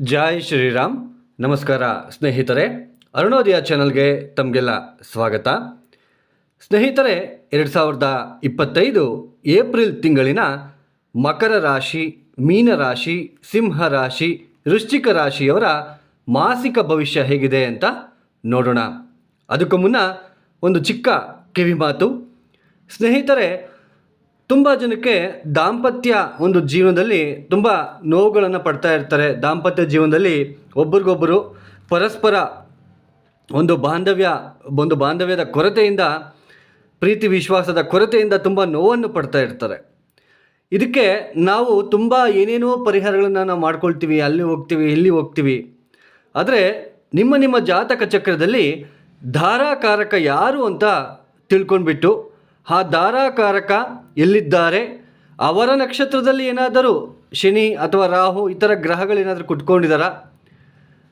ಜೈ ಶ್ರೀರಾಮ್. ನಮಸ್ಕಾರ ಸ್ನೇಹಿತರೆ. ಅರುಣೋದಯ ಚಾನಲ್ಗೆ ತಮಗೆಲ್ಲ ಸ್ವಾಗತ. ಸ್ನೇಹಿತರೆ, ಎರಡು ಸಾವಿರದ ಇಪ್ಪತ್ತೈದು ಏಪ್ರಿಲ್ ತಿಂಗಳಿನ ಮಕರ ರಾಶಿ, ಮೀನ ರಾಶಿ, ಸಿಂಹ ರಾಶಿ, ವೃಶ್ಚಿಕ ರಾಶಿಯವರ ಮಾಸಿಕ ಭವಿಷ್ಯ ಹೇಗಿದೆ ಅಂತ ನೋಡೋಣ. ಅದಕ್ಕೂ ಮುನ್ನ ಒಂದು ಚಿಕ್ಕ ಕಿವಿಮಾತು. ಸ್ನೇಹಿತರೆ ತುಂಬ ಜನಕ್ಕೆ ದಾಂಪತ್ಯ ಒಂದು ಜೀವನದಲ್ಲಿ ತುಂಬ ನೋವುಗಳನ್ನು ಪಡ್ತಾ ಇರ್ತಾರೆ. ದಾಂಪತ್ಯ ಜೀವನದಲ್ಲಿ ಒಬ್ರಿಗೊಬ್ಬರು ಪರಸ್ಪರ ಒಂದು ಬಾಂಧವ್ಯ, ಒಂದು ಬಾಂಧವ್ಯದ ಕೊರತೆಯಿಂದ, ಪ್ರೀತಿ ವಿಶ್ವಾಸದ ಕೊರತೆಯಿಂದ ತುಂಬ ನೋವನ್ನು ಪಡ್ತಾ ಇರ್ತಾರೆ. ಇದಕ್ಕೆ ನಾವು ತುಂಬ ಏನೇನೋ ಪರಿಹಾರಗಳನ್ನು ನಾವು ಮಾಡ್ಕೊಳ್ತೀವಿ. ಅಲ್ಲಿ ಹೋಗ್ತೀವಿ, ಇಲ್ಲಿ ಹೋಗ್ತೀವಿ. ಆದರೆ ನಿಮ್ಮ ನಿಮ್ಮ ಜಾತಕ ಚಕ್ರದಲ್ಲಿ ಧಾರಾಕಾರಕ ಯಾರು ಅಂತ ತಿಳ್ಕೊಂಡ್ಬಿಟ್ಟು ಆ ಧಾರಾಕಾರಕ ಎಲ್ಲಿದ್ದಾರೆ? ಅವರ ನಕ್ಷತ್ರದಲ್ಲಿ ಏನಾದರೂ ಶನಿ ಅಥವಾ ರಾಹು, ಇತರ ಗ್ರಹಗಳೇನಾದರೂ ಕುಟ್ಕೊಂಡಿದ್ದಾರಾ?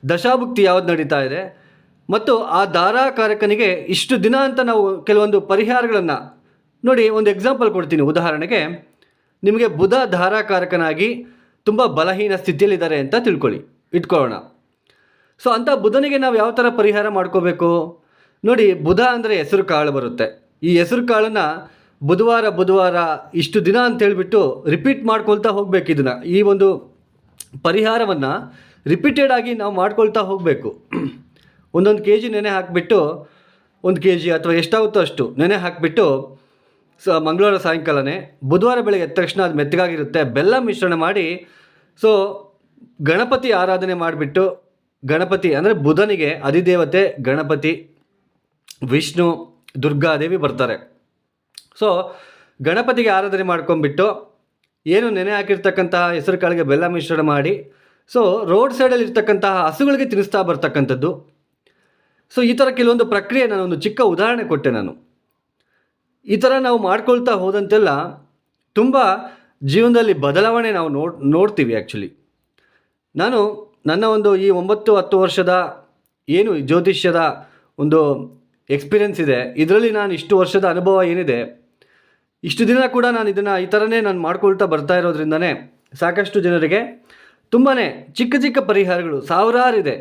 ದಶಾಭುಕ್ತಿ ಯಾವ್ದು ನಡೀತಾ ಇದೆ? ಮತ್ತು ಆ ಧಾರಾಕಾರಕನಿಗೆ ಇಷ್ಟು ದಿನ ಅಂತ ನಾವು ಕೆಲವೊಂದು ಪರಿಹಾರಗಳನ್ನು ನೋಡಿ ಒಂದು ಎಕ್ಸಾಂಪಲ್ ಕೊಡ್ತೀನಿ. ಉದಾಹರಣೆಗೆ, ನಿಮಗೆ ಬುಧ ಧಾರಾಕಾರಕನಾಗಿ ತುಂಬ ಬಲಹೀನ ಸ್ಥಿತಿಯಲ್ಲಿದ್ದಾರೆ ಅಂತ ತಿಳ್ಕೊಳ್ಳಿ. ಇಟ್ಕೊಳ್ಳೋಣ. ಸೊ ಅಂಥ ಬುಧನಿಗೆ ನಾವು ಯಾವ ಥರ ಪರಿಹಾರ ಮಾಡ್ಕೋಬೇಕು? ನೋಡಿ, ಬುಧ ಅಂದರೆ ಹೆಸರು ಕಾಳು ಬರುತ್ತೆ. ಈ ಹೆಸರು ಕಾಳನ್ನು ಬುಧವಾರ ಬುಧವಾರ ಇಷ್ಟು ದಿನ ಅಂತ ಹೇಳ್ಬಿಟ್ಟು ರಿಪೀಟ್ ಮಾಡ್ಕೊಳ್ತಾ ಹೋಗ್ಬೇಕು ಇದನ್ನು. ಈ ಒಂದು ಪರಿಹಾರವನ್ನು ರಿಪೀಟೆಡ್ ಆಗಿ ನಾವು ಮಾಡ್ಕೊಳ್ತಾ ಹೋಗಬೇಕು. ಒಂದೊಂದು ಕೆ ಜಿ ನೆನೆ ಹಾಕಿಬಿಟ್ಟು, ಒಂದು ಕೆ ಜಿ ಅಥವಾ ಎಷ್ಟಾಗುತ್ತೋ ಅಷ್ಟು ನೆನೆ ಹಾಕಿಬಿಟ್ಟು, ಸ ಮಂಗಳವಾರ ಸಾಯಂಕಾಲನೇ ಬುಧವಾರ ಬೆಳಗ್ಗೆ ಎದ್ದ ತಕ್ಷಣ ಅದು ಮೆತ್ತಗಾಗಿರುತ್ತೆ. ಬೆಲ್ಲ ಮಿಶ್ರಣ ಮಾಡಿ ಸೊ ಗಣಪತಿ ಆರಾಧನೆ ಮಾಡಿಬಿಟ್ಟು, ಗಣಪತಿ ಅಂದರೆ ಬುಧನಿಗೆ ಅಧಿದೇವತೆ ಗಣಪತಿ, ವಿಷ್ಣು ದುರ್ಗಾದೇವಿ ಬರ್ತಾರೆ. ಸೊ ಗಣಪತಿಗೆ ಆರಾಧನೆ ಮಾಡ್ಕೊಂಬಿಟ್ಟು ಏನು ನೆನೆ ಹಾಕಿರ್ತಕ್ಕಂತಹ ಹೆಸರು ಕಾಳಿಗೆ ಬೆಲ್ಲ ಮಿಶ್ರಣ ಮಾಡಿ ಸೊ ರೋಡ್ ಸೈಡಲ್ಲಿ ಇರ್ತಕ್ಕಂತಹ ಹಸುಗಳಿಗೆ ತಿನ್ನಿಸ್ತಾ ಬರ್ತಕ್ಕಂಥದ್ದು. ಸೊ ಈ ಥರ ಕೆಲವೊಂದು ಪ್ರಕ್ರಿಯೆ ನಾನು ಒಂದು ಚಿಕ್ಕ ಉದಾಹರಣೆ ಕೊಟ್ಟೆ ನಾನು. ಈ ಥರ ನಾವು ಮಾಡ್ಕೊಳ್ತಾ ಹೋದಂತೆಲ್ಲ ತುಂಬ ಜೀವನದಲ್ಲಿ ಬದಲಾವಣೆ ನಾವು ನೋಡ್ ನೋಡ್ತೀವಿ ಆ್ಯಕ್ಚುಲಿ ನಾನು ನನ್ನ ಒಂದು ಈ ಒಂಬತ್ತು ಹತ್ತು ವರ್ಷದ ಏನು ಜ್ಯೋತಿಷ್ಯದ ಒಂದು ಎಕ್ಸ್ಪೀರಿಯನ್ಸ್ ಇದೆ. ಇದರಲ್ಲಿ ನಾನು ಇಷ್ಟು ವರ್ಷದ ಅನುಭವ ಏನಿದೆ, ಇಷ್ಟು ದಿನ ಕೂಡ ನಾನು ಇದನ್ನು ಈ ಥರನೇ ನಾನು ಮಾಡ್ಕೊಳ್ತಾ ಬರ್ತಾ ಇರೋದ್ರಿಂದನೇ ಸಾಕಷ್ಟು ಜನರಿಗೆ ತುಂಬಾ ಚಿಕ್ಕ ಚಿಕ್ಕ ಪರಿಹಾರಗಳು ಸಾವಿರಾರಿದೆ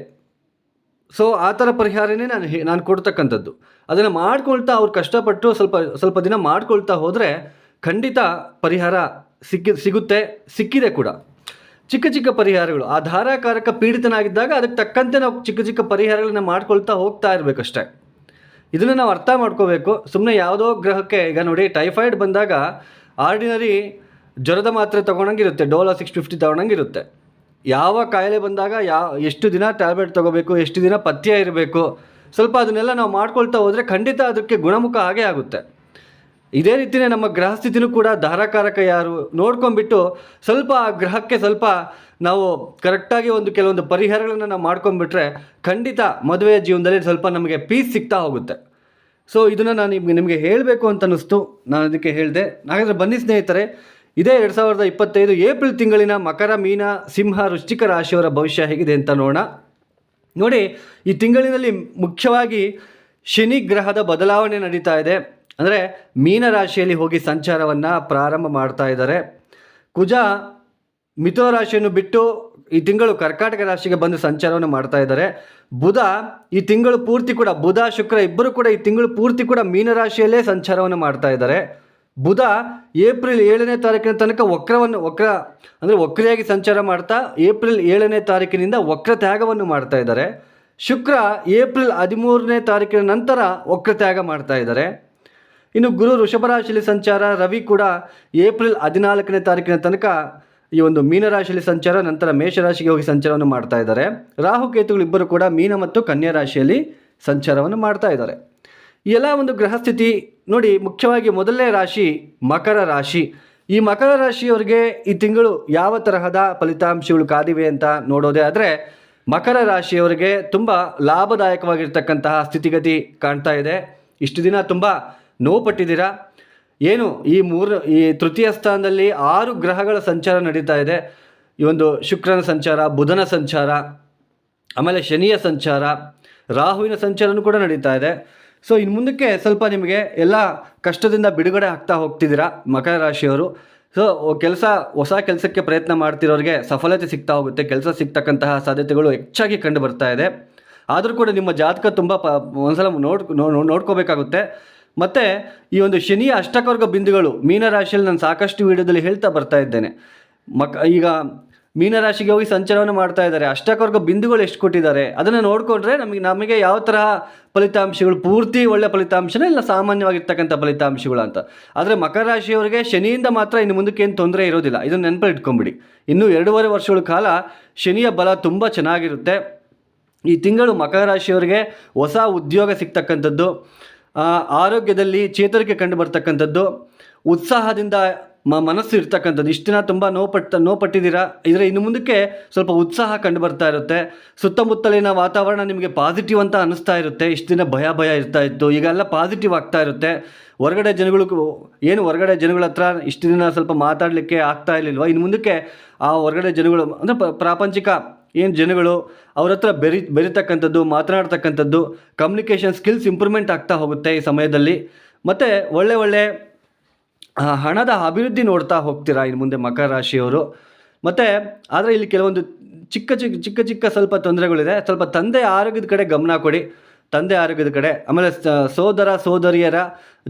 ಸೊ ಆ ಥರ ಪರಿಹಾರನೇ ನಾನು ನಾನು ಕೊಡ್ತಕ್ಕಂಥದ್ದು. ಅದನ್ನು ಮಾಡ್ಕೊಳ್ತಾ ಅವ್ರು ಕಷ್ಟಪಟ್ಟು ಸ್ವಲ್ಪ ಸ್ವಲ್ಪ ದಿನ ಮಾಡ್ಕೊಳ್ತಾ ಹೋದರೆ ಖಂಡಿತ ಪರಿಹಾರ ಸಿಕ್ಕಿ ಸಿಗುತ್ತೆ, ಸಿಕ್ಕಿದೆ ಕೂಡ. ಚಿಕ್ಕ ಚಿಕ್ಕ ಪರಿಹಾರಗಳು. ಆ ಧಾರಾಕಾರಕ ಪೀಡಿತನಾಗಿದ್ದಾಗ ಅದಕ್ಕೆ ತಕ್ಕಂತೆ ನಾವು ಚಿಕ್ಕ ಚಿಕ್ಕ ಪರಿಹಾರಗಳನ್ನ ಮಾಡ್ಕೊಳ್ತಾ ಹೋಗ್ತಾ ಇರಬೇಕಷ್ಟೇ. ಇದನ್ನು ನಾವು ಅರ್ಥ ಮಾಡ್ಕೋಬೇಕು. ಸುಮ್ಮನೆ ಯಾವುದೋ ಗ್ರಹಕ್ಕೆ ಈಗ ನೋಡಿ ಟೈಫಾಯ್ಡ್ ಬಂದಾಗ ಆರ್ಡಿನರಿ ಜ್ವರದ ಮಾತ್ರೆ ತೊಗೊಂಡಂಗಿರುತ್ತೆ, ಡೋಲೋ ಸಿಕ್ಸ್ ಫಿಫ್ಟಿ ತೊಗೊಂಡಂಗಿರುತ್ತೆ. ಯಾವ ಕಾಯಿಲೆ ಬಂದಾಗ ಯಾವ ಎಷ್ಟು ದಿನ ಟ್ಯಾಬ್ಲೆಟ್ ತೊಗೋಬೇಕು, ಎಷ್ಟು ದಿನ ಪಥ್ಯ ಇರಬೇಕು, ಸ್ವಲ್ಪ ಅದನ್ನೆಲ್ಲ ನಾವು ಮಾಡ್ಕೊಳ್ತಾ ಹೋದರೆ ಖಂಡಿತ ಅದಕ್ಕೆ ಗುಣಮುಖ ಆಗೇ ಆಗುತ್ತೆ. ಇದೇ ರೀತಿಯೇ ನಮ್ಮ ಗ್ರಹ ಸ್ಥಿತಿನೂ ಕೂಡ ಧಾರಾಕಾರಕ ಯಾರು ನೋಡ್ಕೊಂಡ್ಬಿಟ್ಟು ಸ್ವಲ್ಪ ಆ ಗ್ರಹಕ್ಕೆ ಸ್ವಲ್ಪ ನಾವು ಕರೆಕ್ಟಾಗಿ ಒಂದು ಕೆಲವೊಂದು ಪರಿಹಾರಗಳನ್ನು ನಾವು ಮಾಡ್ಕೊಂಡ್ಬಿಟ್ರೆ ಖಂಡಿತ ಮದುವೆಯ ಜೀವನದಲ್ಲಿ ಸ್ವಲ್ಪ ನಮಗೆ ಪೀಸ್ ಸಿಗ್ತಾ ಹೋಗುತ್ತೆ. ಸೊ ಇದನ್ನು ನಾನು ನಿಮ್ಗೆ, ನಿಮಗೆ ಹೇಳಬೇಕು ಅಂತ ಅನ್ನಿಸ್ತು. ನಾನು ಅದಕ್ಕೆ ಹೇಳಿದೆ. ಹಾಗಾದರೆ ಬನ್ನಿ ಸ್ನೇಹಿತರೆ, ಇದೇ ಎರಡು ಸಾವಿರದ ಇಪ್ಪತ್ತೈದು ಏಪ್ರಿಲ್ ತಿಂಗಳಿನ ಮಕರ, ಮೀನ, ಸಿಂಹ, ವೃಶ್ಚಿಕ ರಾಶಿಯವರ ಭವಿಷ್ಯ ಹೇಗಿದೆ ಅಂತ ನೋಡೋಣ. ನೋಡಿ, ಈ ತಿಂಗಳಿನಲ್ಲಿ ಮುಖ್ಯವಾಗಿ ಶನಿ ಗ್ರಹದ ಬದಲಾವಣೆ ನಡೀತಾ ಇದೆ. ಅಂದರೆ ಮೀನ ರಾಶಿಯಲ್ಲಿ ಹೋಗಿ ಸಂಚಾರವನ್ನು ಪ್ರಾರಂಭ ಮಾಡ್ತಾ ಇದ್ದಾರೆ. ಕುಜ ಮಿಥುನ ರಾಶಿಯನ್ನು ಬಿಟ್ಟು ಈ ತಿಂಗಳು ಕರ್ಕಾಟಕ ರಾಶಿಗೆ ಬಂದು ಸಂಚಾರವನ್ನು ಮಾಡ್ತಾ ಇದ್ದಾರೆ. ಬುಧ ಈ ತಿಂಗಳು ಪೂರ್ತಿ ಕೂಡ, ಬುಧ, ಶುಕ್ರ ಇಬ್ಬರು ಕೂಡ ಈ ತಿಂಗಳು ಪೂರ್ತಿ ಕೂಡ ಮೀನರಾಶಿಯಲ್ಲೇ ಸಂಚಾರವನ್ನು ಮಾಡ್ತಾ ಇದ್ದಾರೆ. ಬುಧ ಏಪ್ರಿಲ್ ಏಳನೇ ತಾರೀಕಿನ ತನಕ ವಕ್ರವನ್ನು, ವಕ್ರ ಅಂದರೆ ವಕ್ರಿಯಾಗಿ ಸಂಚಾರ ಮಾಡ್ತಾ ಏಪ್ರಿಲ್ ಏಳನೇ ತಾರೀಕಿನಿಂದ ವಕ್ರ ತ್ಯಾಗವನ್ನು ಮಾಡ್ತಾ ಇದ್ದಾರೆ. ಶುಕ್ರ ಏಪ್ರಿಲ್ ಹದಿಮೂರನೇ ತಾರೀಕಿನ ನಂತರ ವಕ್ರ ತ್ಯಾಗ ಮಾಡ್ತಾ ಇದ್ದಾರೆ. ಇನ್ನು ಗುರು ಋಷಭ ರಾಶಿಯಲ್ಲಿ ಸಂಚಾರ, ರವಿ ಕೂಡ ಏಪ್ರಿಲ್ ಹದಿನಾಲ್ಕನೇ ತಾರೀಕಿನ ತನಕ ಈ ಒಂದು ಮೀನರಾಶಿಯಲ್ಲಿ ಸಂಚಾರ, ನಂತರ ಮೇಷರಾಶಿಗೆ ಹೋಗಿ ಸಂಚಾರವನ್ನು ಮಾಡ್ತಾ ಇದ್ದಾರೆ. ರಾಹು ಕೇತುಗಳು ಇಬ್ಬರು ಕೂಡ ಮೀನ ಮತ್ತು ಕನ್ಯಾ ರಾಶಿಯಲ್ಲಿ ಸಂಚಾರವನ್ನು ಮಾಡ್ತಾ ಇದ್ದಾರೆ. ಎಲ್ಲ ಒಂದು ಗ್ರಹಸ್ಥಿತಿ ನೋಡಿ, ಮುಖ್ಯವಾಗಿ ಮೊದಲನೇ ರಾಶಿ ಮಕರ ರಾಶಿ. ಈ ಮಕರ ರಾಶಿಯವರಿಗೆ ಈ ತಿಂಗಳು ಯಾವ ತರಹದ ಫಲಿತಾಂಶಗಳು ಕಾದಿವೆ ಅಂತ ನೋಡೋದೇ ಆದರೆ, ಮಕರ ರಾಶಿಯವರಿಗೆ ತುಂಬ ಲಾಭದಾಯಕವಾಗಿರ್ತಕ್ಕಂತಹ ಸ್ಥಿತಿಗತಿ ಕಾಣ್ತಾ ಇದೆ. ಇಷ್ಟು ದಿನ ತುಂಬ ನೋವು ಪಟ್ಟಿದ್ದೀರಾ ಏನು, ಈ ಮೂರು, ಈ ತೃತೀಯ ಸ್ಥಾನದಲ್ಲಿ ಆರು ಗ್ರಹಗಳ ಸಂಚಾರ ನಡೀತಾ ಇದೆ. ಈ ಒಂದು ಶುಕ್ರನ ಸಂಚಾರ, ಬುಧನ ಸಂಚಾರ, ಆಮೇಲೆ ಶನಿಯ ಸಂಚಾರ, ರಾಹುವಿನ ಸಂಚಾರನೂ ಕೂಡ ನಡೀತಾ ಇದೆ. ಸೊ ಇನ್ನು ಮುಂದಕ್ಕೆ ಸ್ವಲ್ಪ ನಿಮಗೆ ಎಲ್ಲ ಕಷ್ಟದಿಂದ ಬಿಡುಗಡೆ ಆಗ್ತಾ ಹೋಗ್ತಿದ್ದೀರಾ ಮಕರ ರಾಶಿಯವರು? ಸೊ ಕೆಲಸ, ಹೊಸ ಕೆಲಸಕ್ಕೆ ಪ್ರಯತ್ನ ಮಾಡ್ತಿರೋರಿಗೆ ಸಫಲತೆ ಸಿಗ್ತಾ ಹೋಗುತ್ತೆ. ಕೆಲಸ ಸಿಗ್ತಕ್ಕಂತಹ ಸಾಧ್ಯತೆಗಳು ಹೆಚ್ಚಾಗಿ ಕಂಡು ಬರ್ತಾ ಇದೆ. ಆದರೂ ಕೂಡ ನಿಮ್ಮ ಜಾತಕ ತುಂಬ ಪ, ಒಂದ್ಸಲ ನೋಡ್ ನೋಡ್ಕೋಬೇಕಾಗುತ್ತೆ. ಮತ್ತು ಈ ಒಂದು ಶನಿಯ ಅಷ್ಟಕವರ್ಗ ಬಿಂದುಗಳು ಮೀನರಾಶಿಯಲ್ಲಿ ನಾನು ಸಾಕಷ್ಟು ವಿಡಿಯೋದಲ್ಲಿ ಹೇಳ್ತಾ ಬರ್ತಾ ಇದ್ದೇನೆ. ಮಕ್ ಈಗ ಮೀನರಾಶಿಗೆ ಹೋಗಿ ಸಂಚಾರವನ್ನು ಮಾಡ್ತಾ ಇದ್ದಾರೆ. ಅಷ್ಟಕವರ್ಗ ಬಿಂದುಗಳು ಎಷ್ಟು ಕೊಟ್ಟಿದ್ದಾರೆ? ಅದನ್ನು ನೋಡಿಕೊಂಡ್ರೆ ನಮಗೆ ನಮಗೆ ಯಾವ ತರಹ ಫಲಿತಾಂಶಗಳು, ಪೂರ್ತಿ ಒಳ್ಳೆ ಫಲಿತಾಂಶನೇ ಇಲ್ಲ ಸಾಮಾನ್ಯವಾಗಿರ್ತಕ್ಕಂಥ ಫಲಿತಾಂಶಗಳು ಅಂತ. ಆದರೆ ಮಕರ ರಾಶಿಯವರಿಗೆ ಶನಿಯಿಂದ ಮಾತ್ರ ಇನ್ನು ಮುಂದಕ್ಕೆ ಏನು ತೊಂದರೆ ಇರೋದಿಲ್ಲ. ಇದನ್ನು ನೆನಪಲ್ಲಿ ಇಟ್ಕೊಂಬಿಡಿ ಇನ್ನೂ ಎರಡೂವರೆ ವರ್ಷಗಳ ಕಾಲ ಶನಿಯ ಬಲ ತುಂಬ ಚೆನ್ನಾಗಿರುತ್ತೆ. ಈ ತಿಂಗಳು ಮಕರ ರಾಶಿಯವರಿಗೆ ಹೊಸ ಉದ್ಯೋಗ ಸಿಗ್ತಕ್ಕಂಥದ್ದು. ಆರೋಗ್ಯದಲ್ಲಿ ಚೇತರಿಕೆ ಕಂಡು ಬರ್ತಕ್ಕಂಥದ್ದು ಉತ್ಸಾಹದಿಂದ ಮ, ಮನಸ್ಸು ಇರ್ತಕ್ಕಂಥದ್ದು. ಇಷ್ಟು ದಿನ ತುಂಬ ನೋವುಪಟ್ಟ ನೋವುಪಟ್ಟಿದ್ದೀರಾ ಇದರ ಇನ್ನು ಮುಂದಕ್ಕೆ ಸ್ವಲ್ಪ ಉತ್ಸಾಹ ಕಂಡು ಬರ್ತಾ ಇರುತ್ತೆ. ಸುತ್ತಮುತ್ತಲಿನ ವಾತಾವರಣ ನಿಮಗೆ ಪಾಸಿಟಿವ್ ಅಂತ ಅನ್ನಿಸ್ತಾ ಇರುತ್ತೆ. ಇಷ್ಟು ದಿನ ಭಯ ಭಯ ಇರ್ತಾ ಇತ್ತು. ಈಗೆಲ್ಲ ಪಾಸಿಟಿವ್ ಆಗ್ತಾ ಇರುತ್ತೆ. ಹೊರಗಡೆ ಜನಗಳು ಏನು ಹೊರಗಡೆ ಜನಗಳ ಹತ್ರ ಇಷ್ಟು ದಿನ ಸ್ವಲ್ಪ ಮಾತಾಡಲಿಕ್ಕೆ ಆಗ್ತಾ ಇರಲಿಲ್ವ? ಇನ್ನು ಮುಂದಕ್ಕೆ ಆ ಹೊರಗಡೆ ಜನಗಳು, ಅಂದರೆ ಪ್ರಾಪಂಚಿಕ ಏನು ಜನಗಳು ಅವ್ರ ಹತ್ರ ಬೆರಿ, ಬೆರಿತಕ್ಕಂಥದ್ದು, ಮಾತನಾಡ್ತಕ್ಕಂಥದ್ದು ಕಮ್ಯುನಿಕೇಷನ್ ಸ್ಕಿಲ್ಸ್ ಇಂಪ್ರೂವ್ಮೆಂಟ್ ಆಗ್ತಾ ಹೋಗುತ್ತೆ ಈ ಸಮಯದಲ್ಲಿ. ಮತ್ತು ಒಳ್ಳೆ ಒಳ್ಳೆ ಹಣದ ಅಭಿವೃದ್ಧಿ ನೋಡ್ತಾ ಹೋಗ್ತೀರಾ ಇನ್ನು ಮುಂದೆ ಮಕರ ರಾಶಿಯವರು. ಮತ್ತು ಆದರೆ ಇಲ್ಲಿ ಕೆಲವೊಂದು ಚಿಕ್ಕ ಚಿಕ್ಕ ಚಿಕ್ಕ ಚಿಕ್ಕ ಸ್ವಲ್ಪ ತೊಂದರೆಗಳಿದೆ. ಸ್ವಲ್ಪ ತಂದೆ ಆರೋಗ್ಯದ ಕಡೆ ಗಮನ ಕೊಡಿ. ತಂದೆ ಆರೋಗ್ಯದ ಕಡೆ, ಆಮೇಲೆ ಸೋದರ, ಸೋದರಿಯರ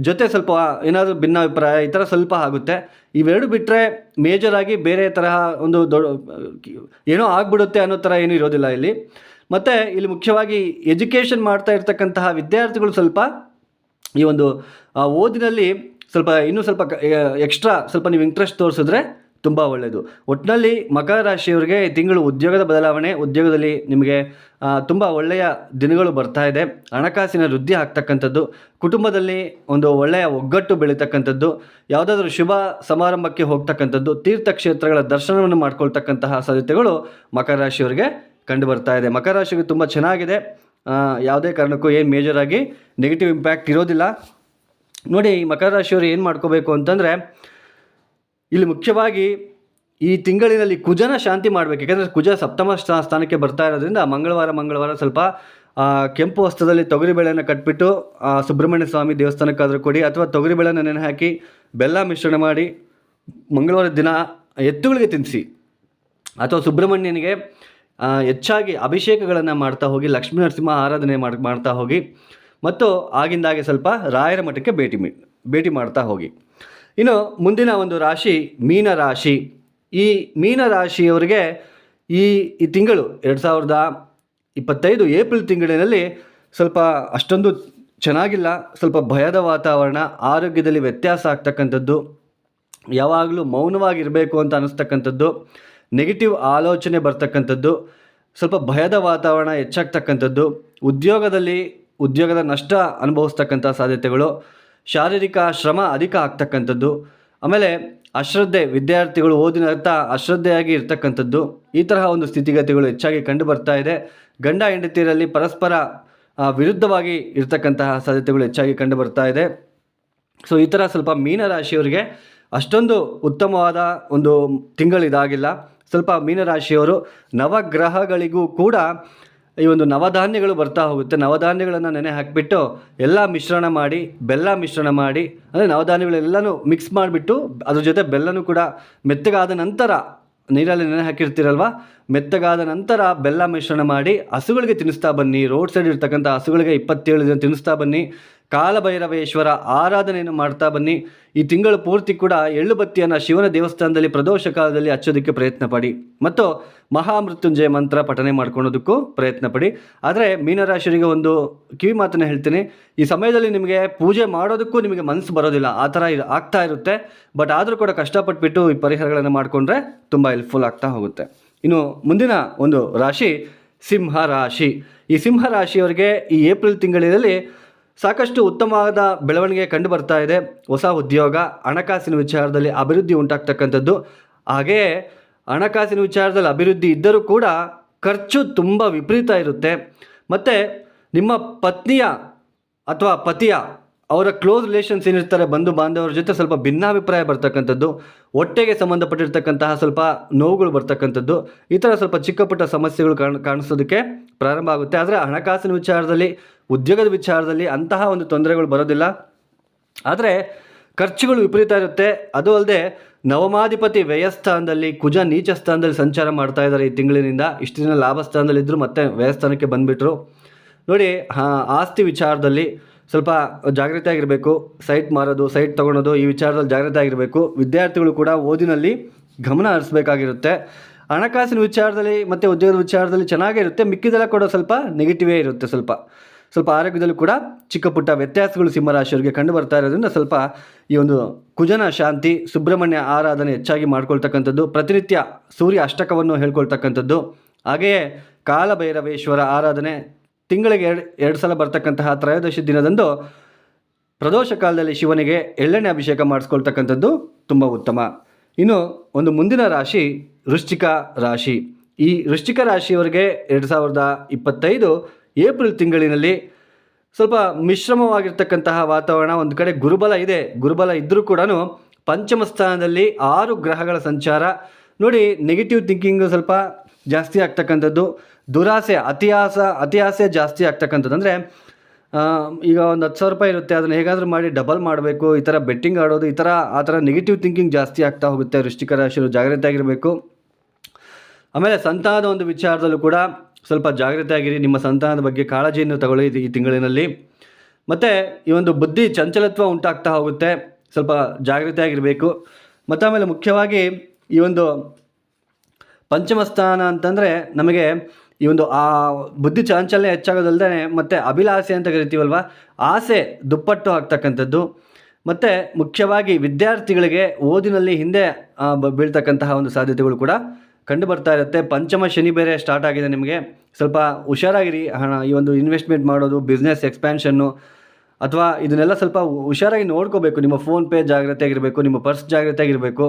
ಜೊತೆ ಸ್ವಲ್ಪ ಏನಾದರೂ ಭಿನ್ನಾಭಿಪ್ರಾಯ, ಈ ಥರ ಸ್ವಲ್ಪ ಆಗುತ್ತೆ. ಇವೆರಡು ಬಿಟ್ಟರೆ ಮೇಜರಾಗಿ ಬೇರೆ ತರಹ ಒಂದು ದೊಡ್ಡ, ಏನೋ ಆಗ್ಬಿಡುತ್ತೆ ಅನ್ನೋ ಥರ ಏನೂ ಇರೋದಿಲ್ಲ ಇಲ್ಲಿ. ಮತ್ತು ಇಲ್ಲಿ ಮುಖ್ಯವಾಗಿ ಎಜುಕೇಷನ್ ಮಾಡ್ತಾ ಇರ್ತಕ್ಕಂತಹ ವಿದ್ಯಾರ್ಥಿಗಳು ಸ್ವಲ್ಪ ಈ ಒಂದು ಓದಿನಲ್ಲಿ ಸ್ವಲ್ಪ ಇನ್ನೂ ಸ್ವಲ್ಪ ಎಕ್ಸ್ಟ್ರಾ ಸ್ವಲ್ಪ ನೀವು ಇಂಟ್ರೆಸ್ಟ್ ತೋರಿಸಿದ್ರೆ ತುಂಬ ಒಳ್ಳೆಯದು ಒಟ್ಟಿನಲ್ಲಿ ಮಕರ ರಾಶಿಯವರಿಗೆ ತಿಂಗಳು ಉದ್ಯೋಗದ ಬದಲಾವಣೆ, ಉದ್ಯೋಗದಲ್ಲಿ ನಿಮಗೆ ತುಂಬ ಒಳ್ಳೆಯ ದಿನಗಳು ಬರ್ತಾ ಇದೆ. ಹಣಕಾಸಿನ ವೃದ್ಧಿ ಆಗ್ತಕ್ಕಂಥದ್ದು, ಕುಟುಂಬದಲ್ಲಿ ಒಂದು ಒಳ್ಳೆಯ ಒಗ್ಗಟ್ಟು ಬೆಳೀತಕ್ಕಂಥದ್ದು, ಯಾವುದಾದ್ರೂ ಶುಭ ಸಮಾರಂಭಕ್ಕೆ ಹೋಗ್ತಕ್ಕಂಥದ್ದು, ತೀರ್ಥಕ್ಷೇತ್ರಗಳ ದರ್ಶನವನ್ನು ಮಾಡ್ಕೊಳ್ತಕ್ಕಂತಹ ಸಾಧ್ಯತೆಗಳು ಮಕರ ರಾಶಿಯವರಿಗೆ ಕಂಡು ಬರ್ತಾ ಇದೆ. ಮಕರ ರಾಶಿಗೆ ತುಂಬ ಚೆನ್ನಾಗಿದೆ. ಯಾವುದೇ ಕಾರಣಕ್ಕೂ ಏನು ಮೇಜರಾಗಿ ನೆಗೆಟಿವ್ ಇಂಪ್ಯಾಕ್ಟ್ ಇರೋದಿಲ್ಲ. ನೋಡಿ, ಮಕರ ರಾಶಿಯವರು ಏನು ಮಾಡ್ಕೋಬೇಕು ಅಂತಂದರೆ ಇಲ್ಲಿ ಮುಖ್ಯವಾಗಿ ಈ ತಿಂಗಳಿನಲ್ಲಿ ಕುಜನ ಶಾಂತಿ ಮಾಡಬೇಕು. ಯಾಕಂದರೆ ಕುಜ ಸಪ್ತಮ ಸ್ಥಾ- ಸ್ಥಾನಕ್ಕೆ ಬರ್ತಾ ಇರೋದ್ರಿಂದ ಮಂಗಳವಾರ ಮಂಗಳವಾರ ಸ್ವಲ್ಪ ಕೆಂಪು ವಸ್ತ್ರದಲ್ಲಿ ತೊಗರಿಬೇಳೆಯನ್ನು ಕಟ್ಬಿಟ್ಟು ಸುಬ್ರಹ್ಮಣ್ಯ ಸ್ವಾಮಿ ದೇವಸ್ಥಾನಕ್ಕಾದರೂ ಕೊಡಿ ಅಥವಾ ತೊಗರಿಬೇಳೆನ ನೆನೆ ಹಾಕಿ ಬೆಲ್ಲ ಮಿಶ್ರಣ ಮಾಡಿ ಮಂಗಳವಾರ ದಿನ ಎತ್ತುಗಳಿಗೆ ತಿನ್ನಿಸಿ. ಅಥವಾ ಸುಬ್ರಹ್ಮಣ್ಯನಿಗೆ ಹೆಚ್ಚಾಗಿ ಅಭಿಷೇಕಗಳನ್ನು ಮಾಡ್ತಾ ಹೋಗಿ, ಲಕ್ಷ್ಮೀ ನರಸಿಂಹ ಆರಾಧನೆ ಮಾಡಿ, ಮಾಡ್ತಾ ಹೋಗಿ. ಮತ್ತು ಆಗಿಂದಾಗೆ ಸ್ವಲ್ಪ ರಾಯರ ಮಠಕ್ಕೆ ಭೇಟಿ ಭೇಟಿ ಮಾಡ್ತಾ ಹೋಗಿ. ಇನ್ನು ಮುಂದಿನ ಒಂದು ರಾಶಿ ಮೀನ ರಾಶಿ ಈ ಮೀನ ರಾಶಿಯವರಿಗೆ ಈ ಈ ತಿಂಗಳು ಎರಡು ಸಾವಿರದ ಇಪ್ಪತ್ತೈದು ಏಪ್ರಿಲ್ ತಿಂಗಳಿನಲ್ಲಿ ಸ್ವಲ್ಪ ಅಷ್ಟೊಂದು ಚೆನ್ನಾಗಿಲ್ಲ, ಸ್ವಲ್ಪ ಭಯದ ವಾತಾವರಣ, ಆರೋಗ್ಯದಲ್ಲಿ ವ್ಯತ್ಯಾಸ ಆಗ್ತಕ್ಕಂಥದ್ದು, ಯಾವಾಗಲೂ ಮೌನವಾಗಿರಬೇಕು ಅಂತ ಅನ್ನಿಸ್ತಕ್ಕಂಥದ್ದು ನೆಗೆಟಿವ್ ಆಲೋಚನೆ ಬರ್ತಕ್ಕಂಥದ್ದು, ಸ್ವಲ್ಪ ಭಯದ ವಾತಾವರಣ ಹೆಚ್ಚಾಗ್ತಕ್ಕಂಥದ್ದು, ಉದ್ಯೋಗದಲ್ಲಿ ಉದ್ಯೋಗದ ನಷ್ಟ ಅನುಭವಿಸ್ತಕ್ಕಂಥ ಸಾಧ್ಯತೆಗಳು ಶಾರೀರಿಕ ಶ್ರಮ ಅಧಿಕ ಆಗ್ತಕ್ಕಂಥದ್ದು. ಆಮೇಲೆ ಅಶ್ರದ್ಧೆ, ವಿದ್ಯಾರ್ಥಿಗಳು ಓದಿನ ಅರ್ಥ ಅಶ್ರದ್ಧೆಯಾಗಿ ಇರ್ತಕ್ಕಂಥದ್ದು. ಈ ತರಹ ಒಂದು ಸ್ಥಿತಿಗತಿಗಳು ಹೆಚ್ಚಾಗಿ ಕಂಡು ಬರ್ತಾ ಇದೆ. ಗಂಡ ಹೆಂಡತಿಯರಲ್ಲಿ ಪರಸ್ಪರ ವಿರುದ್ಧವಾಗಿ ಇರ್ತಕ್ಕಂತಹ ಸಾಧ್ಯತೆಗಳು ಹೆಚ್ಚಾಗಿ ಕಂಡು ಬರ್ತಾ ಇದೆ. ಸೊ, ಈ ಥರ ಸ್ವಲ್ಪ ಮೀನರಾಶಿಯವರಿಗೆ ಅಷ್ಟೊಂದು ಉತ್ತಮವಾದ ಒಂದು ತಿಂಗಳಿದಾಗಿಲ್ಲ. ಸ್ವಲ್ಪ ಮೀನರಾಶಿಯವರು ನವಗ್ರಹಗಳಿಗೂ ಕೂಡ ಈ ಒಂದು ನವಧಾನ್ಯಗಳು ಬರ್ತಾ ಹೋಗುತ್ತೆ. ನವಧಾನ್ಯಗಳನ್ನು ನೆನೆ ಹಾಕಿಬಿಟ್ಟು ಎಲ್ಲ ಮಿಶ್ರಣ ಮಾಡಿ, ಬೆಲ್ಲ ಮಿಶ್ರಣ ಮಾಡಿ, ಅಂದರೆ ನವಧಾನ್ಯಗಳೆಲ್ಲನೂ ಮಿಕ್ಸ್ ಮಾಡಿಬಿಟ್ಟು ಅದ್ರ ಜೊತೆ ಬೆಲ್ಲನೂ ಕೂಡ ಮೆತ್ತಗಾದ ನಂತರ ನೀರಲ್ಲಿ ನೆನೆ ಹಾಕಿರ್ತೀರಲ್ವ? ಮೆತ್ತಗಾದ ನಂತರ ಬೆಲ್ಲ ಮಿಶ್ರಣ ಮಾಡಿ ಹಸುಗಳಿಗೆ ತಿನ್ನಿಸ್ತಾ ಬನ್ನಿ. ರೋಡ್ ಸೈಡ್ ಇರ್ತಕ್ಕಂಥ ಹಸುಗಳಿಗೆ ಇಪ್ಪತ್ತೇಳು ದಿನ ತಿನ್ನಿಸ್ತಾ ಬನ್ನಿ. ಕಾಲಭೈರವೇಶ್ವರ ಆರಾಧನೆಯನ್ನು ಮಾಡ್ತಾ ಬನ್ನಿ. ಈ ತಿಂಗಳು ಪೂರ್ತಿ ಕೂಡ ಎಳ್ಳು ಬತ್ತಿಯನ್ನು ಶಿವನ ದೇವಸ್ಥಾನದಲ್ಲಿ ಪ್ರದೋಷ ಕಾಲದಲ್ಲಿ ಹಚ್ಚೋದಕ್ಕೆ ಪ್ರಯತ್ನ ಪಡಿ. ಮತ್ತು ಮಹಾಮೃತ್ಯುಂಜಯ ಮಂತ್ರ ಪಠನೆ ಮಾಡ್ಕೊಳೋದಕ್ಕೂ ಪ್ರಯತ್ನ ಪಡಿ. ಆದರೆ ಮೀನರಾಶಿಯರಿಗೆ ಒಂದು ಕಿವಿ ಮಾತನ್ನು ಹೇಳ್ತೀನಿ. ಈ ಸಮಯದಲ್ಲಿ ನಿಮಗೆ ಪೂಜೆ ಮಾಡೋದಕ್ಕೂ ನಿಮಗೆ ಮನಸ್ಸು ಬರೋದಿಲ್ಲ. ಆ ಥರ ಆಗ್ತಾ ಇರುತ್ತೆ. ಬಟ್ ಆದರೂ ಕೂಡ ಕಷ್ಟಪಟ್ಟುಬಿಟ್ಟು ಈ ಪರಿಹಾರಗಳನ್ನು ಮಾಡಿಕೊಂಡ್ರೆ ತುಂಬ ಹೆಲ್ಪ್ಫುಲ್ ಆಗ್ತಾ ಹೋಗುತ್ತೆ. ಇನ್ನು ಮುಂದಿನ ಒಂದು ರಾಶಿ, ಸಿಂಹ ರಾಶಿ. ಈ ಸಿಂಹ ರಾಶಿಯವರಿಗೆ ಈ ಏಪ್ರಿಲ್ ತಿಂಗಳಿನಲ್ಲಿ ಸಾಕಷ್ಟು ಉತ್ತಮವಾದ ಬೆಳವಣಿಗೆ ಕಂಡು ಬರ್ತಾ ಇದೆ. ಹೊಸ ಉದ್ಯೋಗ, ಹಣಕಾಸಿನ ವಿಚಾರದಲ್ಲಿ ಅಭಿವೃದ್ಧಿ ಉಂಟಾಗ್ತಕ್ಕಂಥದ್ದು. ಹಾಗೆಯೇ ಹಣಕಾಸಿನ ವಿಚಾರದಲ್ಲಿ ಅಭಿವೃದ್ಧಿ ಇದ್ದರೂ ಕೂಡ ಖರ್ಚು ತುಂಬ ವಿಪರೀತ ಇರುತ್ತೆ. ಮತ್ತು ನಿಮ್ಮ ಪತ್ನಿಯ ಅಥವಾ ಪತಿಯ ಅವರ ಕ್ಲೋಸ್ ರಿಲೇಷನ್ಸ್ ಏನಿರ್ತಾರೆ, ಬಂಧು ಬಾಂಧವರ ಜೊತೆ ಸ್ವಲ್ಪ ಭಿನ್ನಾಭಿಪ್ರಾಯ ಬರ್ತಕ್ಕಂಥದ್ದು, ಹೊಟ್ಟೆಗೆ ಸಂಬಂಧಪಟ್ಟಿರ್ತಕ್ಕಂತಹ ಸ್ವಲ್ಪ ನೋವುಗಳು ಬರ್ತಕ್ಕಂಥದ್ದು, ಈ ಥರ ಸ್ವಲ್ಪ ಚಿಕ್ಕ ಪುಟ್ಟ ಸಮಸ್ಯೆಗಳು ಕಾಣ್, ಕಾಣಿಸೋದಕ್ಕೆ ಪ್ರಾರಂಭ ಆಗುತ್ತೆ. ಆದರೆ ಹಣಕಾಸಿನ ವಿಚಾರದಲ್ಲಿ, ಉದ್ಯೋಗದ ವಿಚಾರದಲ್ಲಿ ಅಂತಹ ಒಂದು ತೊಂದರೆಗಳು ಬರೋದಿಲ್ಲ. ಆದರೆ ಖರ್ಚುಗಳು ವಿಪರೀತ ಇರುತ್ತೆ. ಅದು ಅಲ್ಲದೆ ನವಮಾಧಿಪತಿ ವ್ಯಯಸ್ಥಾನದಲ್ಲಿ, ಕುಜ ನೀಚ ಸ್ಥಾನದಲ್ಲಿ ಸಂಚಾರ ಮಾಡ್ತಾ ಇದ್ದಾರೆ ಈ ತಿಂಗಳಿನಿಂದ. ಇಷ್ಟು ದಿನ ಲಾಭ ಸ್ಥಾನದಲ್ಲಿದ್ದರು ಮತ್ತೆ ವ್ಯಯಸ್ಥಾನಕ್ಕೆ ಬಂದುಬಿಟ್ರು. ನೋಡಿ ಆಸ್ತಿ ವಿಚಾರದಲ್ಲಿ ಸ್ವಲ್ಪ ಜಾಗ್ರತೆ ಆಗಿರಬೇಕು ಸೈಟ್ ಮಾರೋದು ಸೈಟ್ ತೊಗೊಳೋದು ಈ ವಿಚಾರದಲ್ಲಿ ಜಾಗ್ರತೆ ಆಗಿರಬೇಕು. ವಿದ್ಯಾರ್ಥಿಗಳು ಕೂಡ ಓದಿನಲ್ಲಿ ಗಮನ ಹರಿಸಬೇಕಾಗಿರುತ್ತೆ. ಹಣಕಾಸಿನ ವಿಚಾರದಲ್ಲಿ ಮತ್ತು ಉದ್ಯೋಗದ ವಿಚಾರದಲ್ಲಿ ಚೆನ್ನಾಗೇ ಇರುತ್ತೆ ಮಿಕ್ಕಿದೆಲ್ಲ ಕೂಡ ಸ್ವಲ್ಪ ನೆಗೆಟಿವೇ ಇರುತ್ತೆ ಸ್ವಲ್ಪ. ಸ್ವಲ್ಪ ಆರೋಗ್ಯದಲ್ಲೂ ಕೂಡ ಚಿಕ್ಕ ಪುಟ್ಟ ವ್ಯತ್ಯಾಸಗಳು ಸಿಂಹರಾಶಿಯವರಿಗೆ ಕಂಡು ಬರ್ತಾ ಇರೋದ್ರಿಂದ ಸ್ವಲ್ಪ ಈ ಒಂದು ಕುಜನ ಶಾಂತಿ, ಸುಬ್ರಹ್ಮಣ್ಯ ಆರಾಧನೆ ಹೆಚ್ಚಾಗಿ ಮಾಡ್ಕೊಳ್ತಕ್ಕಂಥದ್ದು, ಪ್ರತಿನಿತ್ಯ ಸೂರ್ಯ ಅಷ್ಟಕವನ್ನು ಹೇಳ್ಕೊಳ್ತಕ್ಕಂಥದ್ದು. ಹಾಗೆಯೇ ಕಾಲಭೈರವೇಶ್ವರ ಆರಾಧನೆ ತಿಂಗಳಿಗೆ ಎರಡು ಎರಡು ಸಲ ಬರ್ತಕ್ಕಂತಹ ತ್ರಯೋದಶಿ ದಿನದಂದು ಪ್ರದೋಷ ಕಾಲದಲ್ಲಿ ಶಿವನಿಗೆ ಎಳ್ಳೆಣ್ಣೆ ಅಭಿಷೇಕ ಮಾಡಿಸ್ಕೊಳ್ತಕ್ಕಂಥದ್ದು ತುಂಬ ಉತ್ತಮ. ಇನ್ನು ಒಂದು ಮುಂದಿನ ರಾಶಿ ವೃಶ್ಚಿಕ ರಾಶಿ. ಈ ವೃಶ್ಚಿಕ ರಾಶಿಯವರಿಗೆ ಎರಡು ಸಾವಿರದ ಇಪ್ಪತ್ತೈದು ಏಪ್ರಿಲ್ ತಿಂಗಳಿನಲ್ಲಿ ಸ್ವಲ್ಪ ಮಿಶ್ರಮವಾಗಿರ್ತಕ್ಕಂತಹ ವಾತಾವರಣ, ಒಂದು ಕಡೆ ಗುರುಬಲ ಇದೆ. ಗುರುಬಲ ಇದ್ದರೂ ಕೂಡ ಪಂಚಮ ಸ್ಥಾನದಲ್ಲಿ ಆರು ಗ್ರಹಗಳ ಸಂಚಾರ. ನೋಡಿ ನೆಗೆಟಿವ್ ಥಿಂಕಿಂಗ್ ಸ್ವಲ್ಪ ಜಾಸ್ತಿ ಆಗ್ತಕ್ಕಂಥದ್ದು. ದುರಾಸೆ, ಅತಿಯಾಸ, ಅತಿಯಾಸೆ ಜಾಸ್ತಿ ಆಗ್ತಕ್ಕಂಥದ್ದು. ಅಂದರೆ ಈಗ ಒಂದು ಹತ್ತು ಸಾವಿರ ರೂಪಾಯಿ ಇರುತ್ತೆ, ಅದನ್ನು ಹೇಗಾದರೂ ಮಾಡಿ ಡಬಲ್ ಮಾಡಬೇಕು, ಈ ಥರ ಬೆಟ್ಟಿಂಗ್ ಆಡೋದು, ಈ ಥರ ಆ ಥರ ನೆಗೆಟಿವ್ ಥಿಂಕಿಂಗ್ ಜಾಸ್ತಿ ಆಗ್ತಾ ಹೋಗುತ್ತೆ ವೃಷ್ಟಿಕ ರಾಶಿಯವರು. ಜಾಗ್ರತೆ ಆಗಿರಬೇಕು. ಆಮೇಲೆ ಸಂತಾನದ ಒಂದು ವಿಚಾರದಲ್ಲೂ ಕೂಡ ಸ್ವಲ್ಪ ಜಾಗ್ರತೆ ಆಗಿರಿ. ನಿಮ್ಮ ಸಂತಾನದ ಬಗ್ಗೆ ಕಾಳಜಿಯನ್ನು ತಗೊಳ್ಳಿ ಈ ತಿಂಗಳಿನಲ್ಲಿ. ಮತ್ತು ಈ ಒಂದು ಬುದ್ಧಿ ಚಂಚಲತ್ವ ಉಂಟಾಗ್ತಾ ಹೋಗುತ್ತೆ. ಸ್ವಲ್ಪ ಜಾಗ್ರತೆ ಆಗಿರಬೇಕು. ಮತ್ತು ಆಮೇಲೆ ಮುಖ್ಯವಾಗಿ ಈ ಒಂದು ಪಂಚಮ ಸ್ಥಾನ ಅಂತಂದರೆ ನಮಗೆ ಈ ಒಂದು ಆ ಬುದ್ಧಿ ಚಾಂಚಲ್ಯ ಹೆಚ್ಚಾಗೋದಲ್ದೇ ಮತ್ತು ಅಭಿಲಾಷೆ ಅಂತ ಕರಿತೀವಲ್ವ? ಆಸೆ ದುಪ್ಪಟ್ಟು ಆಗ್ತಕ್ಕಂಥದ್ದು ಮತ್ತು ಮುಖ್ಯವಾಗಿ ವಿದ್ಯಾರ್ಥಿಗಳಿಗೆ ಓದಿನಲ್ಲಿ ಹಿಂದೆ ಬೀಳ್ತಕ್ಕಂತಹ ಒಂದು ಸಾಧ್ಯತೆಗಳು ಕೂಡ ಕಂಡು ಬರ್ತಾ ಇರುತ್ತೆ. ಪಂಚಮ ಶನಿ ಬೇರೆ ಸ್ಟಾರ್ಟ್ ಆಗಿದೆ ನಿಮಗೆ. ಸ್ವಲ್ಪ ಹುಷಾರಾಗಿರಿ. ಹಣ, ಈ ಒಂದು ಇನ್ವೆಸ್ಟ್ಮೆಂಟ್ ಮಾಡೋದು ಬಿಸ್ನೆಸ್ ಎಕ್ಸ್ಪ್ಯಾನ್ಷನ್ನು ಅಥವಾ ಇದನ್ನೆಲ್ಲ ಸ್ವಲ್ಪ ಹುಷಾರಾಗಿ ನೋಡ್ಕೋಬೇಕು. ನಿಮ್ಮ ಫೋನ್ಪೇ ಜಾಗ್ರತೆ ಆಗಿರಬೇಕು ನಿಮ್ಮ ಪರ್ಸ್ ಜಾಗ್ರತೆ ಆಗಿರಬೇಕು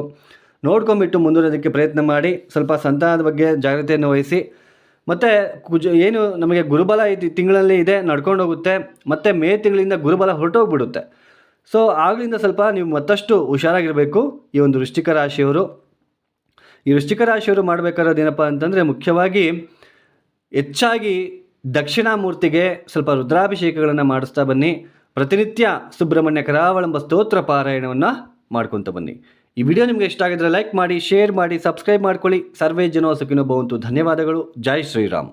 ನೋಡ್ಕೊಂಬಿಟ್ಟು ಮುಂದುವರೋದಕ್ಕೆ ಪ್ರಯತ್ನ ಮಾಡಿ, ಸ್ವಲ್ಪ ಸಂತಾನದ ಬಗ್ಗೆ ಜಾಗ್ರತೆಯನ್ನು ವಹಿಸಿ. ಮತ್ತು ಕುಜ, ಏನು ನಮಗೆ ಗುರುಬಲ ಈ ತಿಂಗಳಲ್ಲಿ ಇದೆ ನಡ್ಕೊಂಡು ಹೋಗುತ್ತೆ ಮತ್ತು ಮೇ ತಿಂಗಳಿಂದ ಗುರುಬಲ ಹೊರಟೋಗ್ಬಿಡುತ್ತೆ. ಸೊ, ಆಗಲಿಂದ ಸ್ವಲ್ಪ ನೀವು ಮತ್ತಷ್ಟು ಹುಷಾರಾಗಿರಬೇಕು, ಈ ಒಂದು ವೃಶ್ಚಿಕ ರಾಶಿಯವರು. ಈ ವೃಶ್ಚಿಕ ರಾಶಿಯವರು ಮಾಡಬೇಕಾರೋದು ಏನಪ್ಪ ಅಂತಂದರೆ, ಮುಖ್ಯವಾಗಿ ಹೆಚ್ಚಾಗಿ ದಕ್ಷಿಣಾಮೂರ್ತಿಗೆ ಸ್ವಲ್ಪ ರುದ್ರಾಭಿಷೇಕಗಳನ್ನು ಮಾಡಿಸ್ತಾ ಬನ್ನಿ. ಪ್ರತಿನಿತ್ಯ ಸುಬ್ರಹ್ಮಣ್ಯ ಕರಾವಳಂಬ ಸ್ತೋತ್ರ ಪಾರಾಯಣವನ್ನು ಮಾಡ್ಕೊತ ಬನ್ನಿ. ಈ ವಿಡಿಯೋ ನಿಮಗೆ ಇಷ್ಟ ಆಗಿದ್ರೆ ಲೈಕ್ ಮಾಡಿ ಶೇರ್ ಮಾಡಿ ಸಬ್ಸ್ಕ್ರೈಬ್ ಮಾಡ್ಕೊಳ್ಳಿ. ಸರ್ವೇ ಜನೋ ಸುಖಿನೋ ಧನ್ಯವಾದಗಳು. ಜೈ ಶ್ರೀರಾಮ್.